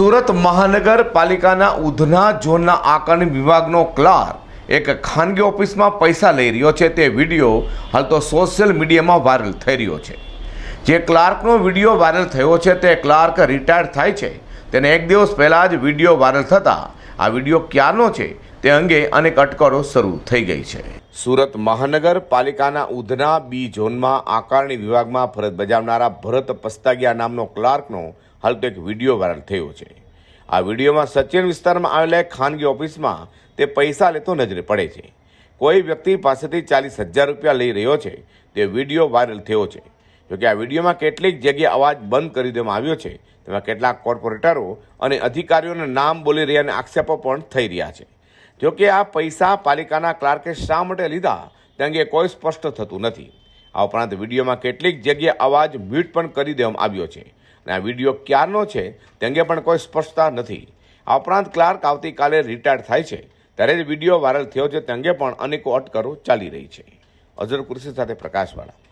સુરત મહાનગરપાલિકાના ઉધના ઝોનના આકારણી વિભાગનો ક્લાર્ક એક ખાનગી ઓફિસમાં પૈસા લઈ રહ્યો છે. તે વીડિયો હાલ તો સોશિયલ મીડિયામાં વાયરલ થઈ રહ્યો છે. જે ક્લાર્કનો વીડિયો વાયરલ થયો છે તે ક્લાર્ક રિટાયર્ડ થાય છે. તેને એક દિવસ પહેલાં જ વીડિયો વાયરલ થતાં આ વીડિયો ક્યારનો છે તે અંગે અનેક અટકળો શરૂ થઈ ગઈ છે. સુરત મહાનગરપાલિકાના ઉધના બી ઝોનમાં આકારણી વિભાગમાં ફરજ બજાવનારા ભરત પસ્તાગિયા નામનો ક્લાર્કનો હાલ તો એક વીડિયો વાયરલ થયો છે. આ વિડીયોમાં સચિન વિસ્તારમાં આવેલા ખાનગી ઓફિસમાં તે પૈસા લેતો નજરે પડે છે. કોઈ વ્યક્તિ પાસેથી ચાલીસ હજાર રૂપિયા લઈ રહ્યો છે, તે વીડિયો વાયરલ થયો છે. જોકે આ વિડીયોમાં કેટલીક જગ્યાએ અવાજ બંધ કરી દેવામાં આવ્યો છે. તેમાં કેટલાક કોર્પોરેટરો અને અધિકારીઓના નામ બોલી રહ્યા અને આક્ષેપો પણ થઈ રહ્યા છે. જોકે આ પૈસા પાલિકાના ક્લાર્કે શા માટે લીધા તે અંગે કોઈ સ્પષ્ટ થતું નથી. આ ઉપરાંત વિડીયોમાં કેટલીક જગ્યાએ અવાજ મ્યુટ પણ કરી દેવામાં આવ્યો છે અને આ વીડિયો ક્યારનો છે તે અંગે પણ કોઈ સ્પષ્ટતા નથી. આ ઉપરાંત ક્લાર્ક આવતીકાલે રિટાયર થાય છે ત્યારે જ વીડિયો વાયરલ થયો છે તે અંગે પણ અનેકો અટકળો ચાલી રહી છે. અઝર કુર્સી સાથે પ્રકાશવાળા.